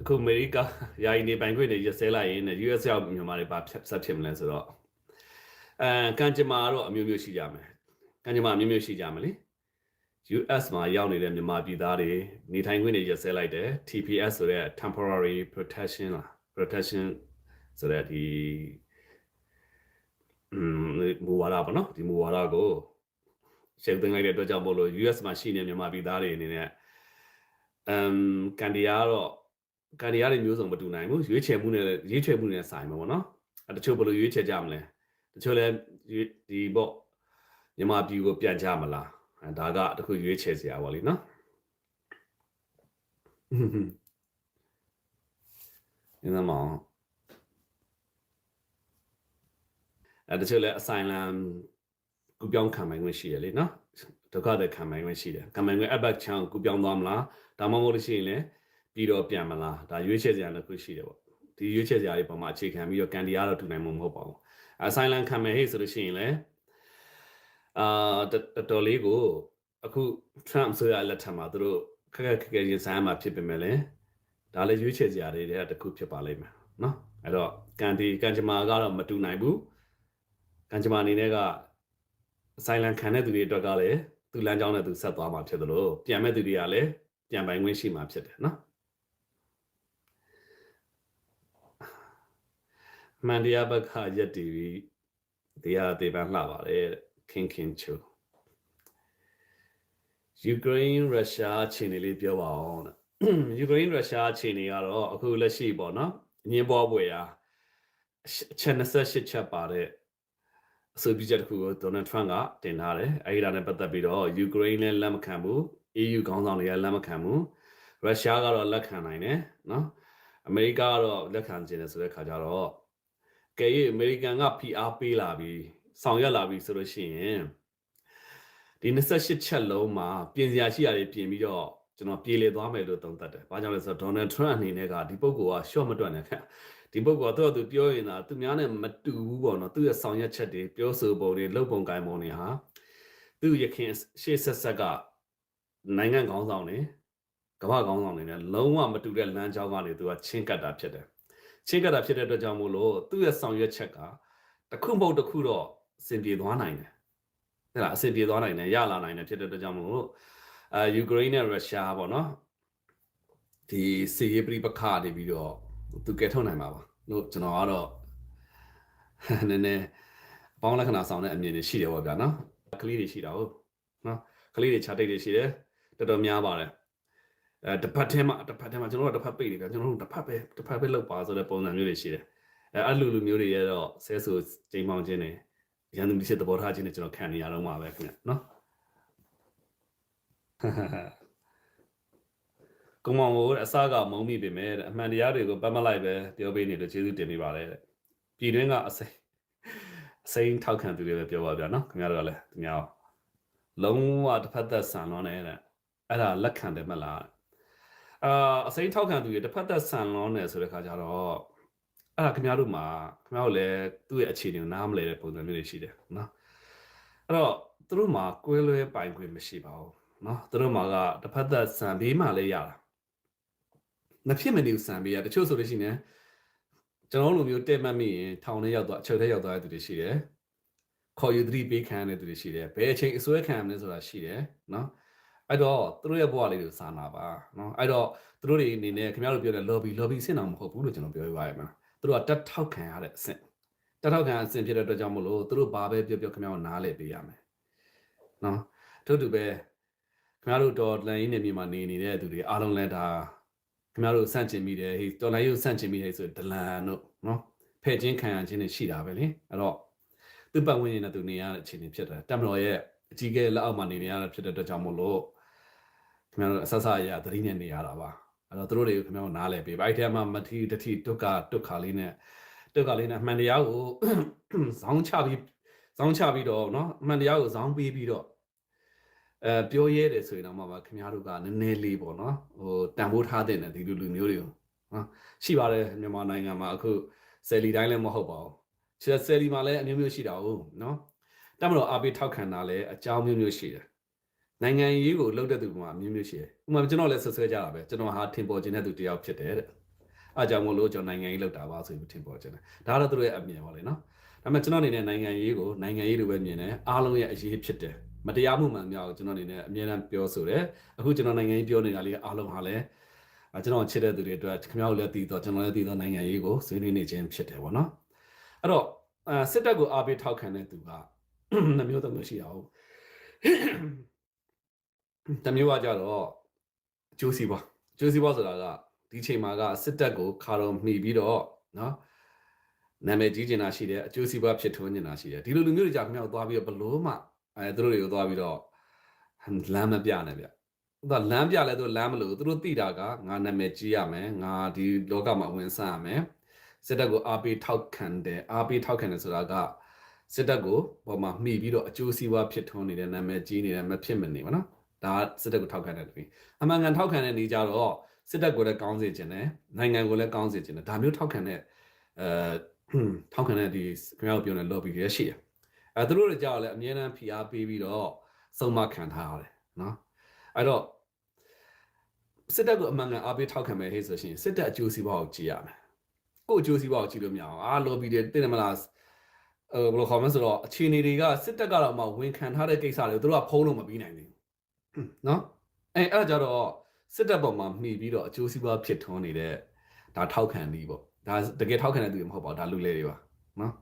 အခုအမေရိကယာယီနေပိုင်ခွင့်တွေရစဲလိုက်ရင် US ရောက်မြန်မာတွေဘာဖြတ်ဆက်ဖြစ်မလဲဆိုတော့အဲကန်ဂျမာတော့အမျိုးမျိုးရှိကြမယ်ကန်ဂျမာအမျိုးမျိုးရှိကြမယ်လေ US မှာရောက်နေတဲ့မြန်မာပြည်သားတွေနေထိုင်ခွင့်တွေရစဲလိုက်တယ် TPS ဆိုတဲ့ temporary protection လား protection ဆိုတဲ့ဒီอืมမူဝါဒပေါ့နော်ဒီမူဝါဒကိုရှင်းသွင်းလိုက်တဲ့အတွက်ကြောင့်မို့လို့ US မှာရှိနေမြန်မာပြည်သားတွေအနေနဲ့အမ်ကန်ဒီယာကတော့ ကန်ဒီယာတွေမျိုးစုံမတူနိုင်ဘူးရွေးချယ်မှုနဲ့ရွေးချယ်မှုနဲ့ဆိုင်မှာပေါ့နော်အဲတချို့ဘယ်လိုရွေးချယ်ကြမလဲတချို့လည်းဒီပေါ့မြန်မာပြည်ကိုပြန်ကြမလားအဲဒါကတခုရွေးချယ်စရာပေါ့လေနော်ညနေမောင်အဲတချို့လည်း asylum ကူပြောင်းခံပိုင်ခွင့်ရှိရလေနော်ဒုက္ခတဲ့ခံပိုင်ခွင့်ရှိတယ်ခံပိုင်ခွင့်အဘတ်ချောင်းကူပြောင်းသွားမလားဒါမှမဟုတ်လို့ရှိရင်လည်း ပြီးတော့ပြန်မလားဒါရွေးချယ်စရာတစ်ခုရှိတယ်ပေါ့ဒီရွေးချယ်စရာတွေပေါ်မှာအခြေခံပြီးတော့ကန်ဒီယာတော့တူနိုင်မှာမဟုတ်ပါဘူး asylum ခံမယ်ဟဲ့ဆိုလို့ရှိရင်လည်းအာတော်တော်လေးကိုအခု Trump ဆိုရလက်ထက်မှာသူတို့ခက်ခက်ခက်ခက်ရင်ဆိုင်မှာဖြစ်ပေမဲ့လည်းဒါလည်းရွေးချယ်စရာတွေတည်းတစ်ခုဖြစ်ပါလိမ့်မယ်နော်အဲ့တော့ကန်ဒီကန်ဂျမာကတော့မတူနိုင်ဘူးကန်ဂျမာအနေနဲ့က silent ခံတဲ့သူတွေအတွက်ကလည်းသူလမ်းကြောင်းနဲ့သူဆက်သွားမှာဖြစ်တယ်လို့ပြန်မဲ့သူတွေကလည်းပြန်ပိုင်ခွင့်ရှိမှာဖြစ်တယ်နော် မန်ဒီယာဘက်ခရက်တီဗီတရားတေပန်းလှပါတယ်ခင်ခင်ချူယူကရိန်းရုရှားအခြေအနေလေးပြောပါအောင်တဲ့ယူကရိန်းရုရှားအခြေအနေကတော့အခုလက်ရှိပေါ့နော်အငင်းပေါ်ပွဲရာအချက်28ချက်ပါတဲ့အဆိုပြုချက်တစ်ခုကိုဒေါ်နယ်ထရန့်ကတင်ထားတယ်အဲဒီဒါနဲ့ပတ်သက်ပြီးတော့ယူကရိန်းလည်းလက်မခံဘူး EU ခေါင်းဆောင်တွေကလက်မခံဘူးရုရှားကတော့လက်ခံနိုင်တယ်နော်အမေရိကကတော့လက်ခံခြင်းတယ်ဆိုတဲ့ခါကျတော့ ကဲရေးအမေရိကန်ကဖိအားပေးလာပြီးဆောင်ရွက်လာပြီးဆိုလို့ရှိရင်ဒီ28ချက်လုံးမှာပြင်စရာရှိရတယ်ပြင်ပြီးတော့ကျွန်တော်ပြေလည်သွားမယ်လို့သုံးသပ်တယ်။ဘာကြောင့်လဲဆိုတော့ဒေါ်နယ်ထရန့်အနေနဲ့ကဒီပုဂ္ဂိုလ်ကရှော့မတွက်နဲ့ခင်။ဒီပုဂ္ဂိုလ်ကသူ့အတူပြောရင်သာသူများနဲ့မတူဘူးပေါ့နော်။သူ့ရဲ့ဆောင်ရွက်ချက်တွေပြောဆိုပုံတွေလုပ်ပုံကိုင်ပုံတွေဟာသူ့ရခင်ရှေ့ဆက်ဆက်ကနိုင်ငံခေါင်းဆောင်တွေကမ္ဘာခေါင်းဆောင်တွေနဲ့လုံးဝမတူတဲ့လမ်းကြောင်းကနေသူကချင်းကပ်တာဖြစ်တယ်။ ချင်းကပ်တာဖြစ်တဲ့အတွက်ကြောင့်မို့လို့သူ့ရဲ့ဆောင်ရွက်ချက်ကတစ်ခုမဟုတ်တစ်ခုတော့အဆင်ပြေသွားနိုင်တယ်။ဟဲ့လားအဆင်ပြေသွားနိုင်တယ်ရလာနိုင်တယ်ဖြစ်တဲ့အတွက်ကြောင့်မို့လို့အဲယူကရိန်းနဲ့ရုရှားပေါ့နော်ဒီစီရေးပြိပခါနေပြီးတော့သူကဲထုတ်နိုင်မှာပါလို့ကျွန်တော်ကတော့နည်းနည်းအပေါင်းလက္ခဏာဆောင်တဲ့အမြင်တွေရှိတယ်ပေါ့ဗျာနော်ကလေးတွေရှိတာဟုတ်နော်ကလေးတွေခြားတိတ်တွေရှိတယ်တော်တော်များပါတယ် အဲတစ်ဖက်ထဲမှာတစ်ဖက်ထဲမှာကျွန်တော်တို့တစ်ဖက်ပိတ်နေဗျာကျွန်တော်တို့တစ်ဖက်ပဲတစ်ဖက်ပဲလောက်ပါဆိုတဲ့ပုံစံမျိုးတွေရှိတယ်အဲအဲ့လိုလိုမျိုးတွေရတော့ဆဲဆူချိန်မောင်းခြင်းတွေရန်သူတစ်ချက်သဘောထားခြင်းတွေကျွန်တော်ခံနေရတော့မှာပဲခင်ဗျနော်ကုံမောင်ကိုအစကမုံမိပေမဲ့အမှန်တရားတွေကိုပတ်မလိုက်ပဲပြောပေးနေလို့ကျေးဇူးတင်မိပါတယ်တဲ့ပြည်တွင်းကအစိမ်းအစိမ်းထောက်ခံသူတွေပဲပြောပါဗျာနော်ခင်ဗျားတို့ကလည်းသူများလုံးဝတစ်ဖက်သက်ဆန်လွန်နေတဲ့အဲ့ဒါလက်ခံတယ်မလား အာအစိမ်းထောက်ခံသူတွေတစ်ဖက်သက်ဆန်လွန်နေဆိုတဲ့ခါကျတော့အဲ့ဒါခင်ဗျားတို့မှာခင်ဗျားတို့လည်းသူ့ရဲ့အခြေအနေကိုနားမလည်တဲ့ပုံစံမျိုးတွေရှိတယ်နော်အဲ့တော့သူတို့မှာကွဲလွဲပိုင်ခွင့်မရှိပါဘူးနော်သူတို့မှာကတစ်ဖက်သက်ဆန်ဘေးမှလည်းရတာမဖြစ်မနေဆန်ဘေးရတချို့ဆိုလို့ရှိရင်ကျွန်တော်တို့လိုမျိုးတဲ့မှတ်မိရင်ထောင်ထဲရောက်သွားအချုပ်ထဲရောက်သွားတဲ့သူတွေရှိတယ်ခေါ်ယူသတိပေးခံရတဲ့သူတွေရှိတယ်ဘယ်အချိန်အစွဲခံရမလဲဆိုတာရှိတယ်နော် အဲ့တော့သူတို့ရဲ့ဘဝလေးကိုစာနာပါနော်အဲ့တော့သူတို့တွေအနေနဲ့ခင်ဗျားတို့ပြောတဲ့ lobby lobby ဆင့်အောင်မဟုတ်ဘူးလို့ကျွန်တော်ပြောရပါရမယ်သူတို့ကတက်ထောက်ခံရတဲ့အဆင့်တက်ထောက်ခံအဆင့်ဖြစ်တဲ့အတွက်ကြောင့်မို့လို့သူတို့ဘာပဲပြောပြောခင်ဗျားတို့နားလည်ပေးရမယ်နော်ထို့တူပဲခင်ဗျားတို့တော်လန်ရင်းနေမြေမှာနေနေတဲ့သူတွေအားလုံးလည်းဒါခင်ဗျားတို့စန့်ကျင်မိတယ်ဟေးတော်လန်ရုပ်စန့်ကျင်မိတယ်ဆိုဒလန်တို့နော်ဖဲ့ချင်းခံရခြင်းတွေရှိတာပဲလေအဲ့တော့သူ့ပတ်ဝန်းကျင်နဲ့သူနေရတဲ့အခြေအနေဖြစ်တယ်တက်မတော်ရဲ့အကြီးကဲလက်အောက်မှာနေနေရတာဖြစ်တဲ့အတွက်ကြောင့်မို့လို့ ခင်ဗျားတို့အဆက်ဆက်ရသတိနဲ့နေရတာပါအဲ့တော့သူတို့တွေကိုခင်ဗျားတို့နားလည်ပေးပါအဲ့ဒီထဲမှာမထီတတိတွက်ကတွက်ခါလေးနဲ့တွက်ကလေးနဲ့အမှန်တရားကိုဇောင်းချပြီးဇောင်းချပြီးတော့เนาะအမှန်တရားကိုဇောင်းပေးပြီးတော့အဲပြောရဲတယ်ဆိုရင်တော့မှပါခင်ဗျားတို့ကနည်းနည်းလေးပေါ့နော်ဟိုတန်ဖိုးထားတဲ့ဒီလူလူမျိုးတွေကိုနော်ရှိပါတယ်မြန်မာနိုင်ငံမှာအခုဆယ်လီတိုင်းလည်းမဟုတ်ပါဘူးဆယ်ဆယ်လီမှာလည်းအမျိုးမျိုးရှိတာဟုတ်နော်တမလို့အပိထောက်ခံတာလည်းအကြောင်းမျိုးမျိုးရှိတယ် နိုင်ငံရေးကိုလှုပ်တဲ့သူကအမျိုးမျိုးရှိတယ်ဥပမာကျွန်တော်လည်းဆွဆွဲကြတာပဲကျွန်တော်ဟာထင်ပေါ်ခြင်းတဲ့သူတယောက်ဖြစ်တယ်တဲ့အားကြောင့်မို့လို့ကျွန်တော်နိုင်ငံရေးလောက်တာပါဆိုပြီးထင်ပေါ်ချင်တယ်ဒါကတော့သူတို့ရဲ့အမြင်ပါလေနော်ဒါပေမဲ့ကျွန်တော်အနေနဲ့နိုင်ငံရေးကိုနိုင်ငံရေးလိုပဲမြင်တယ်အားလုံးရဲ့အရေးဖြစ်တယ်မတရားမှုမှန်မြောက်ကျွန်တော်အနေနဲ့အမြဲတမ်းပြောဆိုတယ်အခုကျွန်တော်နိုင်ငံရေးပြောနေတာလေးအားလုံးဟာလည်းအဲကျွန်တော်ချစ်တဲ့သူတွေအတွက်ခင်ဗျားတို့လည်းတည်တော့ကျွန်တော်လည်းတည်တော့နိုင်ငံရေးကိုဆွေးနွေးနေခြင်းဖြစ်တယ်ပေါ့နော်အဲ့တော့အဲစစ်တပ်ကိုအားပေးထောက်ခံတဲ့သူကနှမျိုးသုံးမျိုးရှိအောင်တ မျိုးကကြတော့ကျိုးစီပွားကျိုးစီပွားဆိုတာကဒီချိန်မှာကစစ်တပ်ကိုခါတော့မှီပြီးတော့နော်နာမည်ကြီးကျင်တာရှိတယ်အကျိုးစီပွားဖြစ်ထွန်းကျင်တာရှိတယ်ဒီလိုလူမျိုးတွေကြောင့်မြောက်သွားပြီးတော့ဘလို့မှအဲသူတို့တွေကိုသွားပြီးတော့လမ်းမပြနဲ့ဗျသူကလမ်းပြလဲသူလမ်းမလို့သူတို့သိတာကငါနာမည်ကြီးရမယ်ငါဒီလောကမှာဝင်ဆန့်ရမယ်စစ်တပ်ကိုအားပေးထောက်ခံတယ်အားပေးထောက်ခံတယ်ဆိုတာကစစ်တပ်ကိုပေါ်မှာမှီပြီးတော့အကျိုးစီးပွားဖြစ်ထွန်းနေတဲ့နာမည်ကြီးနေတဲ့မဖြစ်မနေပါနော် ဒါကစစ်တပ်ကိုထောက်ခံတဲ့လူတွေအမှန်ကန်ထောက်ခံတဲ့နေကြတော့စစ်တပ်ကိုလည်းကောင်းစေခြင်းနဲ့နိုင်ငံကိုလည်းကောင်းစေခြင်းနဲ့ဒါမျိုးထောက်ခံတဲ့အဲထောက်ခံတဲ့ဒီခင်ဗျားတို့ပြောတဲ့ lobby တွေရှိတယ်အဲသူတို့တွေကြောက်လည်းအမြဲတမ်းဖိအားပေးပြီးတော့စုံမခံထားရတယ်နော်အဲ့တော့စစ်တပ်ကိုအမှန်ကန်အားပေးထောက်ခံမယ်ဟဲ့ဆိုရှင်စစ်တပ်အကျိုးစီးပွားကိုကြည့်ရမယ်ကို့အကျိုးစီးပွားကိုကြည့်လို့မရအောင်အာ lobby တွေသိတယ်မလားအဲဘယ်လိုခေါ်မလဲဆိုတော့အခြေအနေတွေကစစ်တပ်ကတော့မှဝန်ခံထားတဲ့ကိစ္စတွေကိုသူတို့ကဖုံးလို့မပြီးနိုင်ဘူး နော်အဲအဲ့ဒါကြတော့စစ်တပ်ပေါ်မှာမှီပြီးတော့အကျိုးစီးပွားဖြစ်ထွန်းနေတဲ့ဒါထောက်ခံပြီးပေါ့ဒါတကယ်ထောက်ခံတဲ့သူတွေမဟုတ်ပါဘူးဒါလူလဲတွေပါနော်